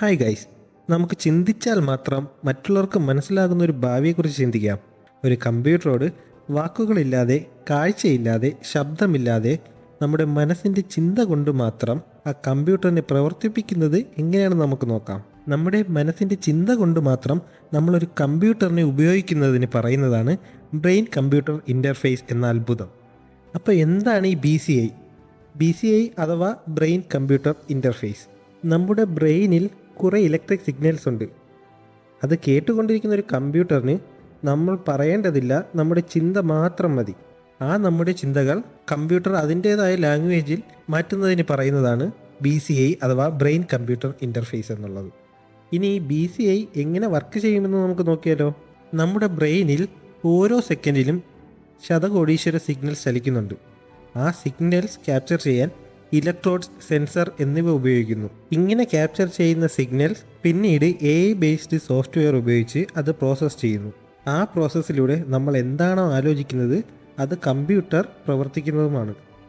Hi guys നമുക്ക് ചിന്തിച്ചാൽ മാത്രം മറ്റുള്ളവർക്ക് മനസ്സിലാകുന്ന ഒരു ഭാവിയെക്കുറിച്ച് ചിന്തിക്കാം. ഒരു കമ്പ്യൂട്ടറോട് വാക്കുകളില്ലാതെ കാഴ്ചയില്ലാതെ ശബ്ദമില്ലാതെ നമ്മുടെ മനസ്സിന്റെ ചിന്ത കൊണ്ട് മാത്രം ആ കമ്പ്യൂട്ടറിനെ പ്രവർത്തിപ്പിക്കുന്നത് എങ്ങനെയാണെന്ന് നമുക്ക് നോക്കാം. നമ്മുടെ മനസ്സിന്റെ ചിന്ത കൊണ്ട് മാത്രം നമ്മളൊരു കമ്പ്യൂട്ടറിനെ ഉപയോഗിക്കുന്നതിന് പറയുന്നതാണ് ബ്രെയിൻ കമ്പ്യൂട്ടർ ഇന്റർഫേസ് എന്ന അത്ഭുതം. അപ്പോൾ എന്താണ് ഈ B C I? B C I അഥവാ ബ്രെയിൻ കമ്പ്യൂട്ടർ ഇന്റർഫേസ് നമ്മുടെ ബ്രെയിനിൽ കുറേ ഇലക്ട്രിക് സിഗ്നൽസ് ഉണ്ട്. അത് കേട്ടുകൊണ്ടിരിക്കുന്ന ഒരു കമ്പ്യൂട്ടറിന് നമ്മൾ പറയേണ്ടതില്ല നമ്മുടെ ചിന്ത മാത്രം മതി. ആ നമ്മുടെ ചിന്തകൾ കമ്പ്യൂട്ടർ അതിന്റേതായ ലാംഗ്വേജിൽ മാറ്റുന്നതിന് പറയുന്നതാണ് ബി സി ഐ അഥവാ ബ്രെയിൻ കമ്പ്യൂട്ടർ ഇന്റർഫേസ് എന്നുള്ളത്. ഇനി ബി സി ഐ എങ്ങനെ വർക്ക് ചെയ്യുമെന്ന് നമുക്ക് നോക്കിയാലോ. നമ്മുടെ ബ്രെയിനിൽ ഓരോ സെക്കൻഡിലും ശതകോടീശ്വര സിഗ്നൽസ് ചലിക്കുന്നുണ്ട്. ആ സിഗ്നൽസ് ക്യാപ്ചർ ചെയ്യാൻ ഇലക്ട്രോഡ്സ് സെൻസർ എന്നിവ ഉപയോഗിക്കുന്നു. ഇങ്ങനെ ക്യാപ്ചർ ചെയ്യുന്ന സിഗ്നൽസ് പിന്നീട് എ ബേസ്ഡ് സോഫ്റ്റ്വെയർ ഉപയോഗിച്ച് അത് പ്രോസസ്സ് ചെയ്യുന്നു. ആ പ്രോസസ്സിലൂടെ നമ്മൾ എന്താണോ ആലോചിക്കുന്നത് അത് കമ്പ്യൂട്ടർ പ്രവർത്തിക്കുന്നതുമാണ്.